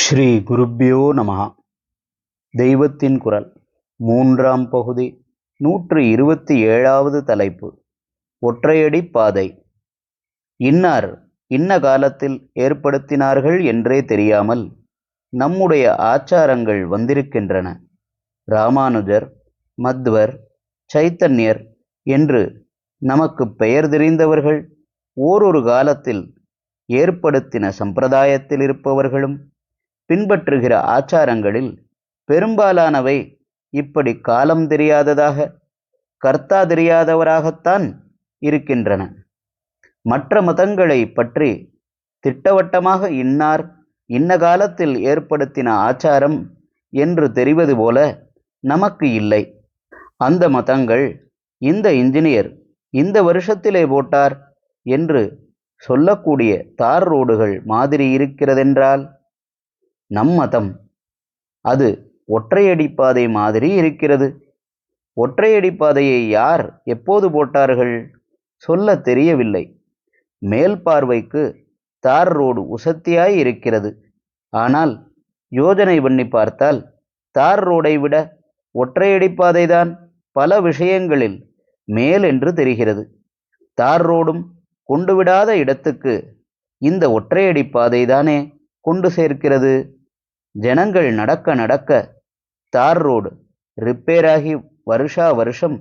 ஸ்ரீ குருப்பியோ நமகா தெய்வத்தின் குரல் மூன்றாம் பகுதி நூற்று இருபத்தி ஏழாவது தலைப்பு ஒற்றையடி பாதை. இன்னார் இன்ன காலத்தில் ஏற்படுத்தினார்கள் என்றே தெரியாமல் நம்முடைய ஆச்சாரங்கள் வந்திருக்கின்றன. ராமானுஜர் மத்வர் சைத்தன்யர் என்று நமக்கு பெயர் தெரிந்தவர்கள் ஓரொரு காலத்தில் ஏற்படுத்தின சம்பிரதாயத்தில் இருப்பவர்களும் பின்பற்றுகிற ஆச்சாரங்களில் பெரும்பாலானவை இப்படி காலம் தெரியாததாக கர்த்தா தெரியாதவராகத்தான் இருக்கின்றன. மற்ற மதங்களை பற்றி திட்டவட்டமாக இன்னார் இன்ன காலத்தில் ஏற்படுத்தின ஆச்சாரம் என்று தெரிவது போல நமக்கு இல்லை. அந்த மதங்கள் இந்த இன்ஜினியர் இந்த வருஷத்திலே போட்டார் என்று சொல்லக்கூடிய தார் ரோடுகள் மாதிரி இருக்கிறதென்றால் நம் மதம். அது ஒற்றையடி பாதை மாதிரி இருக்கிறது. ஒற்றையடி பாதையை யார் எப்போது போட்டார்கள் சொல்ல தெரியவில்லை. மேல் பார்வைக்கு தார் ரோடு உசத்தியாய் இருக்கிறது. ஆனால் யோஜனை பண்ணி பார்த்தால் தார் ரோடை விட ஒற்றையடி பாதைதான் பல விஷயங்களில் மேல் என்று தெரிகிறது. தார் ரோடும் கொண்டு விடாத இடத்துக்கு இந்த ஒற்றையடி பாதைதானே கொண்டு சேர்க்கிறது? ஜனங்கள் நடக்க நடக்க தார் ரோடு ரிப்பேர் ஆகி வருஷா வருஷம்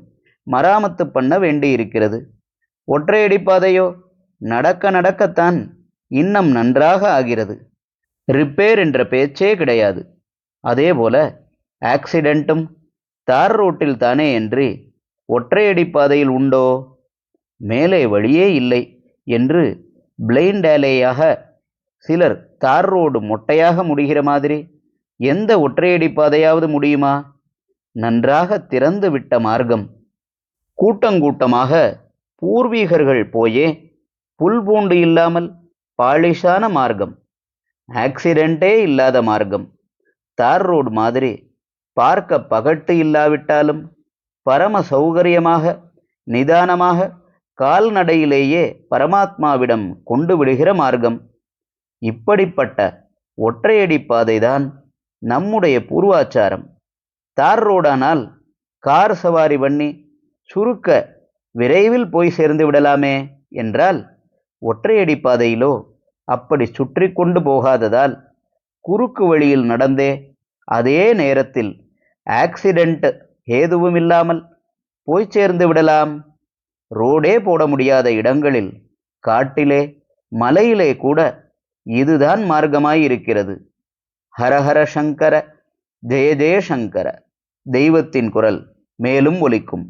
மராமத்து பண்ண வேண்டியிருக்கிறது. ஒற்றையடி பாதையோ நடக்க நடக்கத்தான் இன்னும் நன்றாக ஆகிறது. ரிப்பேர் என்ற பேச்சே கிடையாது. அதேபோல ஆக்சிடென்ட்டும் தார் ரோட்டில் தானே என்று ஒற்றையடி பாதையில் உண்டோ? மேலே வழியே இல்லை என்று பிளைண்டாலேயாக சிலர் தார் ரோடு மொட்டையாக முடிகிற மாதிரி எந்த ஒற்றையடி பாதையாவது முடியுமா? நன்றாக திறந்து விட்ட மார்க்கம். கூட்டங்கூட்டமாக பூர்வீகர்கள் போயே புல் பூண்டு இல்லாமல் பாலிஷான மார்க்கம். ஆக்சிடென்ட்டே இல்லாத மார்க்கம். தார் ரோடு மாதிரி பார்க்க பகட்டு இல்லாவிட்டாலும் பரம சௌகரியமாக நிதானமாக கால்நடையிலேயே பரமாத்மாவிடம் கொண்டு விடுகிற மார்க்கம். இப்படிப்பட்ட ஒற்றையடி பாதைதான் நம்முடைய பூர்வாச்சாரம். தார் ரோடானால் கார் சவாரி பண்ணி சுருக்க விரைவில் போய் சேர்ந்து விடலாமே என்றால் ஒற்றையடி பாதையிலோ அப்படி சுற்றி கொண்டு போகாததால் குறுக்கு வழியில் நடந்தே அதே நேரத்தில் ஆக்சிடென்ட் ஏதுவுமில்லாமல் போய் சேர்ந்து விடலாம். ரோடே போட முடியாத இடங்களில் காட்டிலே மலையிலே கூட இதுதான் மார்க்கமாயிருக்கிறது. ஹரஹர சங்கர ஜெய ஜெயசங்கர தெய்வத்தின் குரல் மேலும் ஒலிக்கும்.